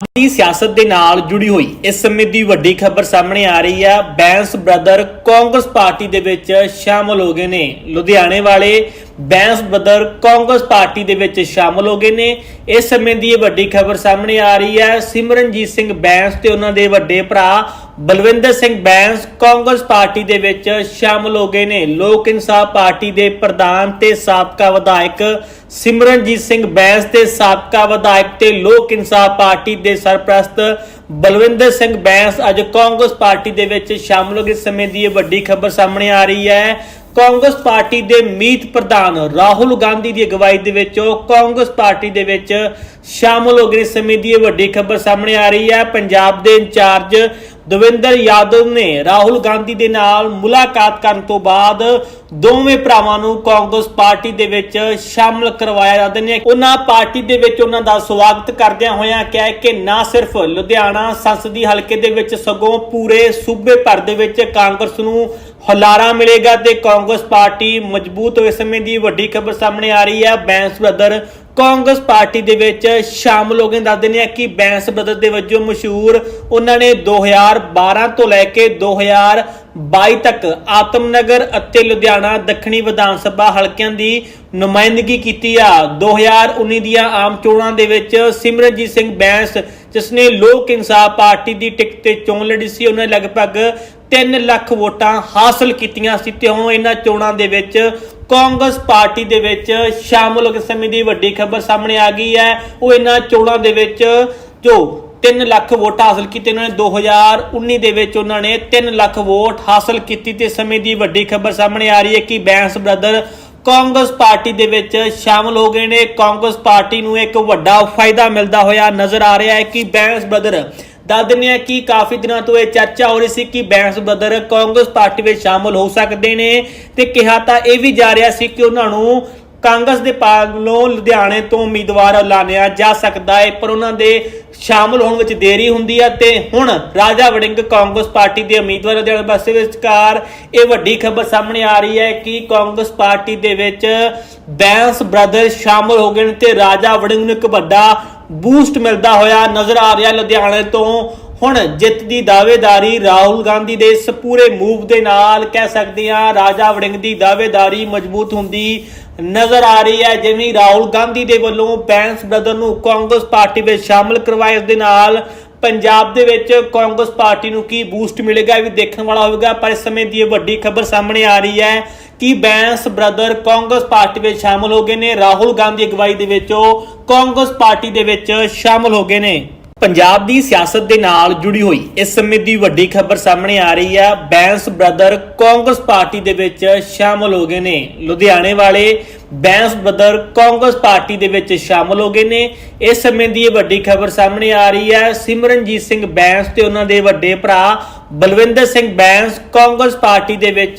ਦੀ ਸਿਆਸਤ ਦੇ ਨਾਲ ਜੁੜੀ ਹੋਈ। ਇਸ ਸਮੇਂ ਦੀ ਵੱਡੀ ਖਬਰ ਸਾਹਮਣੇ ਆ ਰਹੀ ਹੈ। ਬੈਂਸ ਬ੍ਰਦਰ ਕਾਂਗਰਸ ਪਾਰਟੀ ਦੇ ਵਿੱਚ ਸ਼ਾਮਲ ਹੋ ਗਏ ਨੇ। ਲੁਧਿਆਣੇ ਵਾਲੇ ਬੈਂਸ ਬਦਰ ਕਾਂਗਰਸ ਪਾਰਟੀ ਦੇ ਵਿੱਚ ਸ਼ਾਮਲ ਹੋ ਗਏ ਨੇ। ਇਸ ਸਮੇਂ ਦੀ ਇਹ ਵੱਡੀ ਖਬਰ ਸਾਹਮਣੇ ਆ ਰਹੀ ਹੈ। ਸਿਮਰਨਜੀਤ ਸਿੰਘ ਬੈਂਸ ਤੇ ਉਹਨਾਂ ਦੇ ਵੱਡੇ ਭਰਾ ਬਲਵਿੰਦਰ ਸਿੰਘ ਬੈਂਸ ਕਾਂਗਰਸ ਪਾਰਟੀ ਦੇ ਵਿੱਚ ਸ਼ਾਮਲ ਹੋ ਗਏ ਨੇ। ਲੋਕ ਇਨਸਾਫ ਪਾਰਟੀ ਦੇ ਪ੍ਰਧਾਨ ਤੇ ਸਾਬਕਾ ਵਿਧਾਇਕ ਸਿਮਰਨਜੀਤ ਸਿੰਘ ਬੈਂਸ ਤੇ ਸਾਬਕਾ ਵਿਧਾਇਕ ਤੇ ਲੋਕ ਇਨਸਾਫ ਪਾਰਟੀ ਦੇ ਸਰਪ੍ਰਸਤ ਬਲਵਿੰਦਰ ਸਿੰਘ ਬੈਂਸ ਅੱਜ ਕਾਂਗਰਸ ਪਾਰਟੀ ਦੇ ਵਿੱਚ ਸ਼ਾਮਲ ਹੋ ਗਏ। ਇਸ ਸਮੇਂ ਦੀ ਇਹ ਵੱਡੀ ਖਬਰ ਸਾਹਮਣੇ ਆ ਰਹੀ ਹੈ। ਕਾਂਗਰਸ ਪਾਰਟੀ ਦੇ ਮੀਤ ਪ੍ਰਧਾਨ ਰਾਹੁਲ ਗਾਂਧੀ ਦੀ ਅਗਵਾਈ ਦੇ ਵਿੱਚ ਉਹ ਕਾਂਗਰਸ ਪਾਰਟੀ ਦੇ ਵਿੱਚ ਸ਼ਾਮਲ ਹੋ ਗਏ ਇਸ ਸਮੇਂ ਦੀ ਇਹ ਵੱਡੀ ਖਬਰ ਸਾਹਮਣੇ ਆ ਰਹੀ ਹੈ। ਪੰਜਾਬ ਦੇ ਇੰਚਾਰਜ ਦਵਿੰਦਰ ਯਾਦਵ ਨੇ ਰਾਹੁਲ ਗਾਂਧੀ ਦੇ ਨਾਲ ਮੁਲਾਕਾਤ ਕਰਨ ਤੋਂ ਬਾਅਦ ਦੋਵੇਂ ਭਰਾਵਾਂ ਨੂੰ ਕਾਂਗਰਸ ਪਾਰਟੀ ਦੇ ਵਿੱਚ ਸ਼ਾਮਲ ਕਰਵਾਇਆ ਜਾਂਦੇ ਨੇ ਉਹਨਾਂ ਪਾਰਟੀ ਦੇ ਵਿੱਚ ਉਹਨਾਂ ਦਾ ਸਵਾਗਤ ਕਰਦਿਆਂ ਹੋਇਆਂ ਕਿਹਾ ਕਿ ਨਾ ਸਿਰਫ ਲੁਧਿਆਣਾ ਸੰਸਦੀ ਹਲਕੇ ਦੇ ਵਿੱਚ ਸਗੋਂ ਪੂਰੇ ਸੂਬੇ ਭਰ ਦੇ ਵਿੱਚ ਕਾਂਗਰਸ ਨੂੰ ਹਲਾਰਾ ਮਿਲੇਗਾ ਤੇ ਕਾਂਗਰਸ ਪਾਰਟੀ ਮਜ਼ਬੂਤ ਹੋਏ ਸਮੇਂ ਦੀ ਵੱਡੀ ਖਬਰ ਸਾਹਮਣੇ ਆ ਰਹੀ ਹੈ। ਬੈਂਸ ਬ੍ਰਦਰ ਕਾਂਗਰਸ ਪਾਰਟੀ ਦੇ ਵਿੱਚ ਸ਼ਾਮਲ ਹੋ ਗਏ ਦੱਸਦੇ ਨੇ ਕਿ ਬੈਂਸ ਬ੍ਰਦਰ ਦੇ ਵਜੋਂ ਮਸ਼ਹੂਰ ਉਹਨਾਂ ਨੇ 2012 ਤੋਂ ਲੈ ਕੇ 2022 ਤੱਕ ਆਤਮਨਗਰ ਅਤੇ ਲੁਧਿਆਣਾ ਦੱਖਣੀ ਵਿਧਾਨ ਸਭਾ ਹਲਕਿਆਂ ਦੀ ਨੁਮਾਇੰਦਗੀ ਕੀਤੀ ਆ। 2019 ਦੀਆਂ ਆਮ ਚੋਣਾਂ ਦੇ ਵਿੱਚ ਸਿਮਰਨਜੀਤ ਸਿੰਘ ਬੈਂਸ ਜਿਸ ਨੇ ਲੋਕ ਇਨਸਾਫ ਪਾਰਟੀ ਦੀ ਟਿਕਟ ਤੇ ਚੋਣ ਲੜੀ ਸੀ, ਉਹਨੇ ਲਗਭਗ 3 ਲੱਖ ਵੋਟਾਂ ਹਾਸਲ ਕੀਤੀਆਂ ਸੀ ਤੇ ਹੁਣ ਇਹਨਾਂ ਚੋਣਾਂ ਦੇ ਵਿੱਚ ਕਾਂਗਰਸ ਪਾਰਟੀ ਦੇ ਵਿੱਚ ਸ਼ਾਮਲ ਹੋ ਕੇ ਸਮੇਂ ਦੀ ਵੱਡੀ ਖਬਰ ਸਾਹਮਣੇ ਆ ਗਈ ਹੈ। ਉਹ ਇਹਨਾਂ ਚੋਣਾਂ ਦੇ ਵਿੱਚ ਜੋ 3 ਲੱਖ ਵੋਟ ਹਾਸਲ ਕੀਤੇ ਉਹਨਾਂ ਨੇ 2019 ਦੇ ਵਿੱਚ ਉਹਨਾਂ ਨੇ 3 ਲੱਖ ਵੋਟ ਹਾਸਲ ਕੀਤੀ ਤੇ ਸਮੇਂ ਦੀ ਵੱਡੀ ਖਬਰ ਸਾਹਮਣੇ ਆ ਰਹੀ ਹੈ ਕਿ ਬੈਂਸ ਬ੍ਰਦਰ ਕਾਂਗਰਸ ਪਾਰਟੀ ਦੇ ਵਿੱਚ ਸ਼ਾਮਲ ਹੋ ਗਏ ਨੇ। ਕਾਂਗਰਸ ਪਾਰਟੀ ਨੂੰ ਇੱਕ ਵੱਡਾ ਫਾਇਦਾ ਮਿਲਦਾ ਹੋਇਆ ਨਜ਼ਰ ਆ ਰਿਹਾ ਹੈ ਕਿ ਬੈਂਸ ਬ੍ਰਦਰ ਦੱਸ ਦਿੰਦੇ ਆ ਕਿ ਕਾਫੀ ਦਿਨਾਂ ਤੋਂ ਇਹ ਚਰਚਾ ਹੋ ਰਹੀ ਸੀ ਕਿ ਬੈਂਸ ਬਦਰ ਕਾਂਗਰਸ ਪਾਰਟੀ ਵਿੱਚ ਸ਼ਾਮਲ ਹੋ ਸਕਦੇ ਨੇ ਤੇ ਕਿਹਾ ਤਾਂ ਇਹ ਵੀ ਜਾ ਰਿਹਾ ਸੀ ਕਿ ਉਹਨਾਂ ਨੂੰ ਕਾਂਗਰਸ ਦੇ ਪਾਲੋਂ ਲੁਧਿਆਣੇ ਤੋਂ ਉਮੀਦਵਾਰ ਐਲਾਨਿਆ ਜਾ ਸਕਦਾ ਹੈ, ਪਰ ਉਹਨਾਂ ਦੇ ਸ਼ਾਮਲ ਹੋਣ ਵਿੱਚ ਦੇਰੀ ਹੁੰਦੀ ਹੈ ਤੇ ਹੁਣ ਰਾਜਾ ਵੜਿੰਗ ਕਾਂਗਰਸ ਪਾਰਟੀ ਦੇ ਉਮੀਦਵਾਰ ਲੁਧਿਆਣਾ ਪਾਸੇ ਵਿਚਕਾਰ ਇਹ ਵੱਡੀ ਖਬਰ ਸਾਹਮਣੇ ਆ ਰਹੀ ਹੈ ਕਿ ਕਾਂਗਰਸ ਪਾਰਟੀ ਦੇ ਵਿੱਚ ਬੈਂਸ ਬ੍ਰਦਰ ਸ਼ਾਮਲ ਹੋ ਗਏ ਨੇ ਤੇ ਰਾਜਾ ਵੜਿੰਗ ਨੂੰ ਇੱਕ ਵੱਡਾ ਬੂਸਟ ਮਿਲਦਾ ਹੋਇਆ ਨਜ਼ਰ ਆ ਰਿਹਾ ਲੁਧਿਆਣੇ ਤੋਂ। ਹੁਣ ਜਿੱਤ ਦੀ ਦਾਅਵੇਦਾਰੀ ਰਾਹੁਲ ਗਾਂਧੀ ਦੇ ਇਸ ਪੂਰੇ ਮੂਵ ਦੇ ਨਾਲ ਕਹਿ ਸਕਦੇ ਹਾਂ, ਰਾਜਾ ਵੜਿੰਗ ਦੀ ਦਾਅਵੇਦਾਰੀ ਮਜ਼ਬੂਤ ਹੁੰਦੀ ਨਜ਼ਰ ਆ ਰਹੀ ਹੈ, ਜਿਵੇਂ ਰਾਹੁਲ ਗਾਂਧੀ ਦੇ ਵੱਲੋਂ ਬੈਂਸ ਬ੍ਰਦਰ ਨੂੰ ਕਾਂਗਰਸ ਪਾਰਟੀ ਵਿੱਚ ਸ਼ਾਮਲ ਕਰਵਾਇਆ ਇਸ ਦੇ ਨਾਲ ਪੰਜਾਬ ਦੇ ਵਿੱਚ ਕਾਂਗਰਸ ਪਾਰਟੀ ਨੂੰ ਕੀ ਬੂਸਟ ਮਿਲੇਗਾ ਇਹ ਵੀ ਦੇਖਣ ਵਾਲਾ ਹੋਵੇਗਾ, ਪਰ ਇਸ ਸਮੇਂ ਦੀ ਇਹ ਵੱਡੀ ਖਬਰ ਸਾਹਮਣੇ ਆ ਰਹੀ ਹੈ ਕਿ ਬੈਂਸ ਬ੍ਰਦਰ ਕਾਂਗਰਸ ਪਾਰਟੀ ਵਿੱਚ ਸ਼ਾਮਲ ਹੋ ਗਏ ਨੇ, ਰਾਹੁਲ ਗਾਂਧੀ ਅਗਵਾਈ ਦੇ ਵਿੱਚ ਉਹ ਕਾਂਗਰਸ ਪਾਰਟੀ ਦੇ ਵਿੱਚ ਸ਼ਾਮਲ ਹੋ ਗਏ ਨੇ। ਪੰਜਾਬ ਦੀ ਸਿਆਸਤ ਦੇ ਨਾਲ ਜੁੜੀ ਹੋਈ। ਇਸ ਸਮੇਂ ਦੀ ਵੱਡੀ ਖਬਰ ਸਾਹਮਣੇ ਆ ਰਹੀ ਹੈ। ਬੈਂਸ ਬ੍ਰਦਰ ਕਾਂਗਰਸ ਪਾਰਟੀ ਦੇ ਵਿੱਚ ਸ਼ਾਮਲ ਹੋ ਗਏ ਨੇ। ਲੁਧਿਆਣੇ ਵਾਲੇ ਬੈਂਸ ਬ੍ਰਦਰ ਕਾਂਗਰਸ ਪਾਰਟੀ ਦੇ ਵਿੱਚ ਸ਼ਾਮਲ ਹੋ ਗਏ ਨੇ। ਇਸ ਸਮੇਂ ਦੀ ਇਹ ਵੱਡੀ ਖਬਰ ਸਾਹਮਣੇ ਆ ਰਹੀ ਹੈ। ਸਿਮਰਨਜੀਤ ਸਿੰਘ ਬੈਂਸ ਤੇ ਉਹਨਾਂ ਦੇ ਵੱਡੇ ਭਰਾ ਬਲਵਿੰਦਰ ਸਿੰਘ ਬੈਂਸ ਕਾਂਗਰਸ ਪਾਰਟੀ ਦੇ ਵਿੱਚ